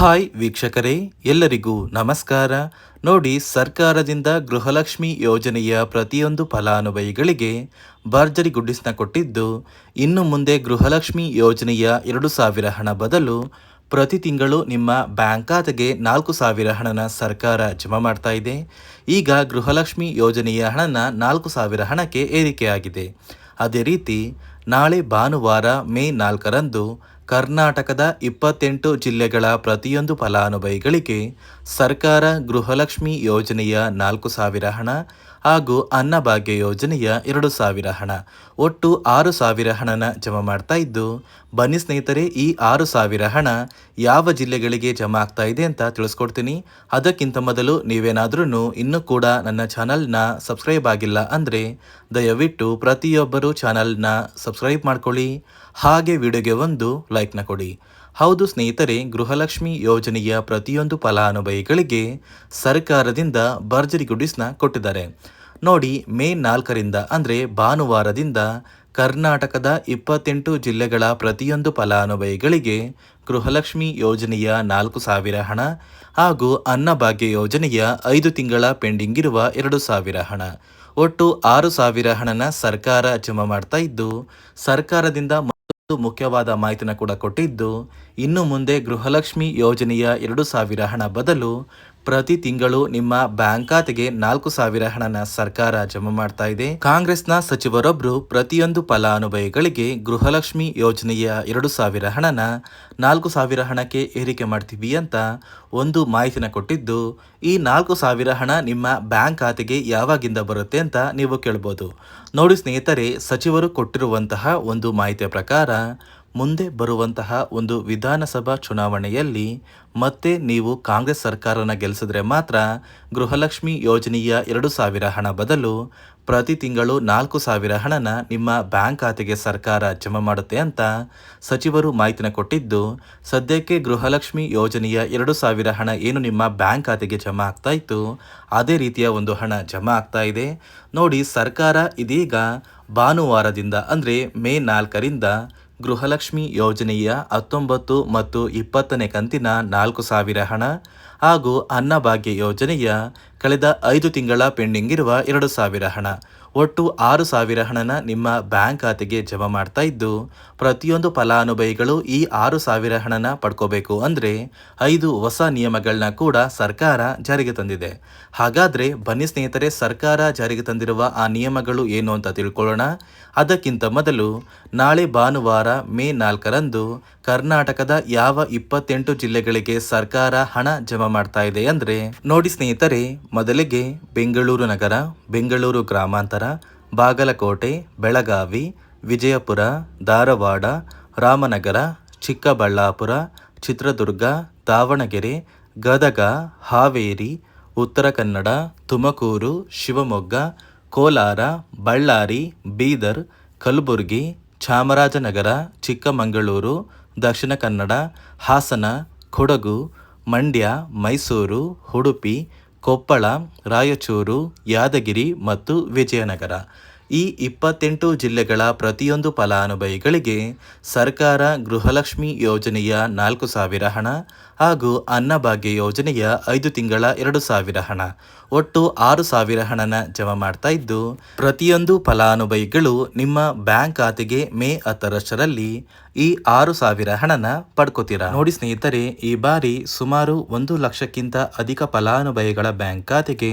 Hi ವೀಕ್ಷಕರೇ, ಎಲ್ಲರಿಗೂ ನಮಸ್ಕಾರ. ನೋಡಿ, ಸರ್ಕಾರದಿಂದ ಗೃಹಲಕ್ಷ್ಮಿ ಯೋಜನೆಯ ಪ್ರತಿಯೊಂದು ಫಲಾನುಭವಿಗಳಿಗೆ ಭರ್ಜರಿ ಗುಡ್ಡಿಸ್ನ ಕೊಟ್ಟಿದ್ದು, ಇನ್ನು ಮುಂದೆ ಗೃಹಲಕ್ಷ್ಮಿ ಯೋಜನೆಯ ಎರಡು ಸಾವಿರ ಹಣ ಬದಲು ಪ್ರತಿ ತಿಂಗಳು ನಿಮ್ಮ ಬ್ಯಾಂಕ್ ಖಾತೆಗೆ ನಾಲ್ಕು ಸಾವಿರ ಹಣನ ಸರ್ಕಾರ ಜಮಾ ಮಾಡ್ತಾ ಇದೆ. ಈಗ ಗೃಹಲಕ್ಷ್ಮಿ ಯೋಜನೆಯ ಹಣನ ನಾಲ್ಕು ಸಾವಿರ ಹಣಕ್ಕೆ ಏರಿಕೆಯಾಗಿದೆ. ಅದೇ ರೀತಿ, ನಾಳೆ ಭಾನುವಾರ ಮೇ ನಾಲ್ಕರಂದು ಕರ್ನಾಟಕದ ಇಪ್ಪತ್ತೆಂಟು ಜಿಲ್ಲೆಗಳ ಪ್ರತಿಯೊಂದು ಫಲಾನುಭವಿಗಳಿಗೆ ಸರ್ಕಾರ ಗೃಹಲಕ್ಷ್ಮಿ ಯೋಜನೆಯ ನಾಲ್ಕು ಸಾವಿರ ಹಣ ಹಾಗೂ ಅನ್ನಭಾಗ್ಯ ಯೋಜನೆಯ ಎರಡು ಸಾವಿರ ಹಣ. ಒಟ್ಟು ಆರು ಸಾವಿರ ಹಣನ ಜಮಾ ಮಾಡ್ತಾ ಇದ್ದು, ಬನ್ನಿ ಸ್ನೇಹಿತರೆ, ಈ ಆರು ಸಾವಿರ ಹಣ ಯಾವ ಜಿಲ್ಲೆಗಳಿಗೆ ಜಮಾ ಆಗ್ತಾ ಇದೆ ಅಂತ ತಿಳಿಸ್ಕೊಡ್ತೀನಿ. ಅದಕ್ಕಿಂತ ಮೊದಲು ನೀವೇನಾದ್ರೂ ಇನ್ನೂ ಕೂಡ ನನ್ನ ಚಾನಲ್ನ ಸಬ್ಸ್ಕ್ರೈಬ್ ಆಗಿಲ್ಲ ಅಂದರೆ ದಯವಿಟ್ಟು ಪ್ರತಿಯೊಬ್ಬರು ಚಾನಲ್ನ ಸಬ್ಸ್ಕ್ರೈಬ್ ಮಾಡ್ಕೊಳ್ಳಿ. ಹಾಗೆ ವಿಡಿಯೋಗೆ ಒಂದು ಲೈಕ್ನ ಕೊಡಿ. ಹೌದು ಸ್ನೇಹಿತರೆ, ಗೃಹಲಕ್ಷ್ಮಿ ಯೋಜನೆಯ ಪ್ರತಿಯೊಂದು ಫಲಾನುಭವಿಗಳಿಗೆ ಸರ್ಕಾರದಿಂದ ಭರ್ಜರಿ ಗುಡಿಸ್ನ ಕೊಟ್ಟಿದ್ದಾರೆ. ನೋಡಿ ಮೇ ನಾಲ್ಕರಿಂದ ಅಂದರೆ ಭಾನುವಾರದಿಂದ ಕರ್ನಾಟಕದ ಇಪ್ಪತ್ತೆಂಟು ಜಿಲ್ಲೆಗಳ ಪ್ರತಿಯೊಂದು ಫಲಾನುಭವಿಗಳಿಗೆ ಗೃಹಲಕ್ಷ್ಮಿ ಯೋಜನೆಯ ನಾಲ್ಕು ಸಾವಿರ ಹಣ ಹಾಗೂ ಅನ್ನಭಾಗ್ಯ ಯೋಜನೆಯ ಐದು ತಿಂಗಳ ಪೆಂಡಿಂಗ್ ಇರುವ ಎರಡು ಸಾವಿರ ಹಣ. ಒಟ್ಟು ಆರು ಸಾವಿರ ಹಣನ ಸರ್ಕಾರ ಜಮಾ ಮಾಡ್ತಾ ಇದ್ದು, ಸರ್ಕಾರದಿಂದ ಮುಖ್ಯವಾದ ಮಾಹಿತಿನ ಕೂಡ ಕೊಟ್ಟಿದ್ದು, ಇನ್ನು ಮುಂದೆ ಗೃಹಲಕ್ಷ್ಮಿ ಯೋಜನೆಯ ಎರಡು ಸಾವಿರ ಹಣ ಬದಲು ಪ್ರತಿ ತಿಂಗಳು ನಿಮ್ಮ ಬ್ಯಾಂಕ್ ಖಾತೆಗೆ ನಾಲ್ಕು ಸಾವಿರ ಹಣನ ಸರ್ಕಾರ ಜಮಾ ಮಾಡ್ತಾ ಇದೆ. ಕಾಂಗ್ರೆಸ್ನ ಸಚಿವರೊಬ್ಬರು ಪ್ರತಿಯೊಂದು ಫಲಾನುಭವಿಗಳಿಗೆ ಗೃಹಲಕ್ಷ್ಮಿ ಯೋಜನೆಯ ಎರಡು ಸಾವಿರ ಹಣನ ನಾಲ್ಕು ಸಾವಿರ ಹಣಕ್ಕೆ ಏರಿಕೆ ಮಾಡ್ತೀವಿ ಅಂತ ಒಂದು ಮಾಹಿತಿನ ಕೊಟ್ಟಿದ್ದು, ಈ ನಾಲ್ಕು ಸಾವಿರ ಹಣ ನಿಮ್ಮ ಬ್ಯಾಂಕ್ ಖಾತೆಗೆ ಯಾವಾಗಿಂದ ಬರುತ್ತೆ ಅಂತ ನೀವು ಕೇಳ್ಬೋದು. ನೋಡಿ ಸ್ನೇಹಿತರೆ, ಸಚಿವರು ಕೊಟ್ಟಿರುವಂತಹ ಒಂದು ಮಾಹಿತಿಯ ಪ್ರಕಾರ ಮುಂದೆ ಬರುವಂತಹ ಒಂದು ವಿಧಾನಸಭಾ ಚುನಾವಣೆಯಲ್ಲಿ ಮತ್ತೆ ನೀವು ಕಾಂಗ್ರೆಸ್ ಸರ್ಕಾರನ ಗೆಲ್ಲಿಸಿದ್ರೆ ಮಾತ್ರ ಗೃಹಲಕ್ಷ್ಮಿ ಯೋಜನೆಯ ಎರಡು ಸಾವಿರ ಹಣ ಬದಲು ಪ್ರತಿ ತಿಂಗಳು ನಾಲ್ಕು ಸಾವಿರ ಹಣನ ನಿಮ್ಮ ಬ್ಯಾಂಕ್ ಖಾತೆಗೆ ಸರ್ಕಾರ ಜಮಾ ಮಾಡುತ್ತೆ ಅಂತ ಸಚಿವರು ಮಾಹಿತಿನ ಕೊಟ್ಟಿದ್ದು, ಸದ್ಯಕ್ಕೆ ಗೃಹಲಕ್ಷ್ಮಿ ಯೋಜನೆಯ ಎರಡು ಸಾವಿರ ಹಣ ಏನು ನಿಮ್ಮ ಬ್ಯಾಂಕ್ ಖಾತೆಗೆ ಜಮಾ ಆಗ್ತಾ ಇತ್ತು, ಅದೇ ರೀತಿಯ ಒಂದು ಹಣ ಜಮಾ ಆಗ್ತಾ ಇದೆ. ನೋಡಿ, ಸರ್ಕಾರ ಇದೀಗ ಭಾನುವಾರದಿಂದ ಅಂದರೆ ಮೇ ನಾಲ್ಕರಿಂದ ಗೃಹಲಕ್ಷ್ಮಿ ಯೋಜನೆಯ ಹತ್ತೊಂಬತ್ತು ಮತ್ತು ಇಪ್ಪತ್ತನೇ ಕಂತಿನ ನಾಲ್ಕು ಸಾವಿರ ಹಣ ಹಾಗೂ ಅನ್ನಭಾಗ್ಯ ಯೋಜನೆಯ ಕಳೆದ ಐದು ತಿಂಗಳ ಪೆಂಡಿಂಗ್ ಇರುವ ಎರಡು ಸಾವಿರ ಹಣ. ಒಟ್ಟು ಆರು ಸಾವಿರ ಹಣನ ನಿಮ್ಮ ಬ್ಯಾಂಕ್ ಖಾತೆಗೆ ಜಮಾ ಮಾಡ್ತಾ ಇದ್ದು, ಪ್ರತಿಯೊಂದು ಫಲಾನುಭವಿಗಳು ಈ ಆರು ಸಾವಿರ ಹಣನ ಪಡ್ಕೋಬೇಕು ಅಂದರೆ ಐದು ಹೊಸ ನಿಯಮಗಳನ್ನ ಕೂಡ ಸರ್ಕಾರ ಜಾರಿಗೆ ತಂದಿದೆ. ಹಾಗಾದರೆ ಬನ್ನಿ ಸ್ನೇಹಿತರೆ, ಸರ್ಕಾರ ಜಾರಿಗೆ ತಂದಿರುವ ಆ ನಿಯಮಗಳು ಏನು ಅಂತ ತಿಳ್ಕೊಳ್ಳೋಣ. ಅದಕ್ಕಿಂತ ಮೊದಲು ನಾಳೆ ಭಾನುವಾರ ಮೇ ನಾಲ್ಕರಂದು ಕರ್ನಾಟಕದ ಯಾವ ಇಪ್ಪತ್ತೆಂಟು ಜಿಲ್ಲೆಗಳಿಗೆ ಸರ್ಕಾರ ಹಣ ಜಮಾ ಮಾಡ್ತಾ ಇದೆ ಅಂದರೆ, ನೋಡಿ ಸ್ನೇಹಿತರೆ, ಮೊದಲಿಗೆ ಬೆಂಗಳೂರು ನಗರ, ಬೆಂಗಳೂರು ಗ್ರಾಮಾಂತರ, ಬಾಗಲಕೋಟೆ, ಬೆಳಗಾವಿ, ವಿಜಯಪುರ, ಧಾರವಾಡ, ರಾಮನಗರ, ಚಿಕ್ಕಬಳ್ಳಾಪುರ, ಚಿತ್ರದುರ್ಗ, ದಾವಣಗೆರೆ, ಗದಗ, ಹಾವೇರಿ, ಉತ್ತರ ಕನ್ನಡ, ತುಮಕೂರು, ಶಿವಮೊಗ್ಗ, ಕೋಲಾರ, ಬಳ್ಳಾರಿ, ಬೀದರ್, ಕಲಬುರಗಿ, ಚಾಮರಾಜನಗರ, ಚಿಕ್ಕಮಗಳೂರು, ದಕ್ಷಿಣ ಕನ್ನಡ, ಹಾಸನ, ಕೊಡಗು ಮಂಡ್ಯ ಮೈಸೂರು ಉಡುಪಿ ಕೊಪ್ಪಳ ರಾಯಚೂರು ಯಾದಗಿರಿ ಮತ್ತು ವಿಜಯನಗರ. ಈ ಇಪ್ಪತ್ತೆಂಟು ಜಿಲ್ಲೆಗಳ ಪ್ರತಿಯೊಂದು ಫಲಾನುಭವಿಗಳಿಗೆ ಸರ್ಕಾರ ಗೃಹಲಕ್ಷ್ಮಿ ಯೋಜನೆಯ ನಾಲ್ಕು ಸಾವಿರ ಹಣ ಹಾಗೂ ಅನ್ನಭಾಗ್ಯ ಯೋಜನೆಯ ಐದು ತಿಂಗಳ ಎರಡು ಸಾವಿರ ಹಣ. ಒಟ್ಟು ಆರು ಸಾವಿರ ಹಣನ ಜಮಾ ಮಾಡ್ತಾ ಇದ್ದು, ಪ್ರತಿಯೊಂದು ಫಲಾನುಭವಿಗಳು ನಿಮ್ಮ ಬ್ಯಾಂಕ್ ಖಾತೆಗೆ ಮೇ ಹತ್ತರಷ್ಟರಲ್ಲಿ ಈ ಆರು ಸಾವಿರ ಹಣನ ಪಡ್ಕೋತೀರಾ? ನೋಡಿ ಸ್ನೇಹಿತರೆ, ಈ ಬಾರಿ ಸುಮಾರು ಒಂದು ಲಕ್ಷಕ್ಕಿಂತ ಅಧಿಕ ಫಲಾನುಭವಿಗಳ ಬ್ಯಾಂಕ್ ಖಾತೆಗೆ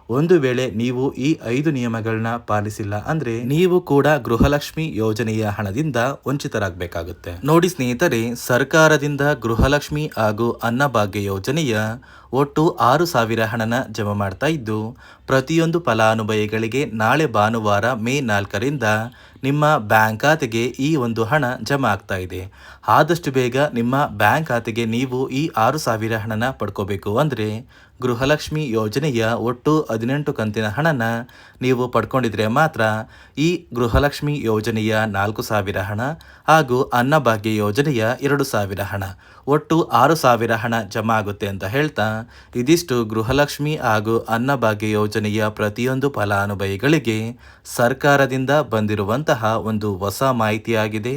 ಒಂದು ವೇಳೆ ನೀವು ಈ ಐದು ನಿಯಮಗಳನ್ನ ಪಾಲಿಸಿಲ್ಲ ಅಂದ್ರೆ ನೀವು ಕೂಡ ಗೃಹಲಕ್ಷ್ಮಿ ಯೋಜನೆಯ ಹಣದಿಂದ ವಂಚಿತರಾಗಬೇಕಾಗುತ್ತೆ. ನೋಡಿ ಸ್ನೇಹಿತರೆ, ಸರ್ಕಾರದಿಂದ ಗೃಹಲಕ್ಷ್ಮಿ ಹಾಗೂ ಅನ್ನಭಾಗ್ಯ ಯೋಜನೆಯ ಒಟ್ಟು ಆರು ಸಾವಿರ ಹಣನ ಜಮಾ ಮಾಡ್ತಾ ಇದ್ದು, ಪ್ರತಿಯೊಂದು ಫಲಾನುಭವಿಗಳಿಗೆ ನಾಳೆ ಭಾನುವಾರ ಮೇ ನಾಲ್ಕರಿಂದ ನಿಮ್ಮ ಬ್ಯಾಂಕ್ ಖಾತೆಗೆ ಈ ಒಂದು ಹಣ ಜಮಾ ಆಗ್ತಾ ಇದೆ. ಆದಷ್ಟು ಬೇಗ ನಿಮ್ಮ ಬ್ಯಾಂಕ್ ಖಾತೆಗೆ ನೀವು ಈ ಆರು ಸಾವಿರ ಹಣನ ಪಡ್ಕೋಬೇಕು ಅಂದರೆ ಗೃಹಲಕ್ಷ್ಮಿ ಯೋಜನೆಯ ಒಟ್ಟು ಹದಿನೆಂಟು ಕಂತಿನ ಹಣನ ನೀವು ಪಡ್ಕೊಂಡಿದ್ರೆ ಮಾತ್ರ ಈ ಗೃಹಲಕ್ಷ್ಮಿ ಯೋಜನೆಯ ನಾಲ್ಕು ಸಾವಿರ ಹಣ ಹಾಗೂ ಅನ್ನಭಾಗ್ಯ ಯೋಜನೆಯ ಎರಡು ಸಾವಿರ ಹಣ. ಒಟ್ಟು ಆರು ಸಾವಿರ ಹಣ ಜಮಾ ಆಗುತ್ತೆ ಅಂತ ಹೇಳ್ತಾ ಇದಿಷ್ಟು ಗೃಹಲಕ್ಷ್ಮಿ ಹಾಗೂ ಅನ್ನಭಾಗ್ಯ ಯೋಜನೆಯ ಪ್ರತಿಯೊಂದು ಫಲಾನುಭವಿಗಳಿಗೆ ಸರ್ಕಾರದಿಂದ ಬಂದಿರುವಂತಹ ಒಂದು ಹೊಸ ಮಾಹಿತಿಯಾಗಿದೆ.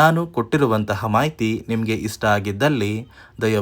ನಾನು ಕೊಟ್ಟಿರುವಂತಹ ಮಾಹಿತಿ ನಿಮಗೆ ಇಷ್ಟ ಆಗಿದ್ದಲ್ಲಿ ದಯ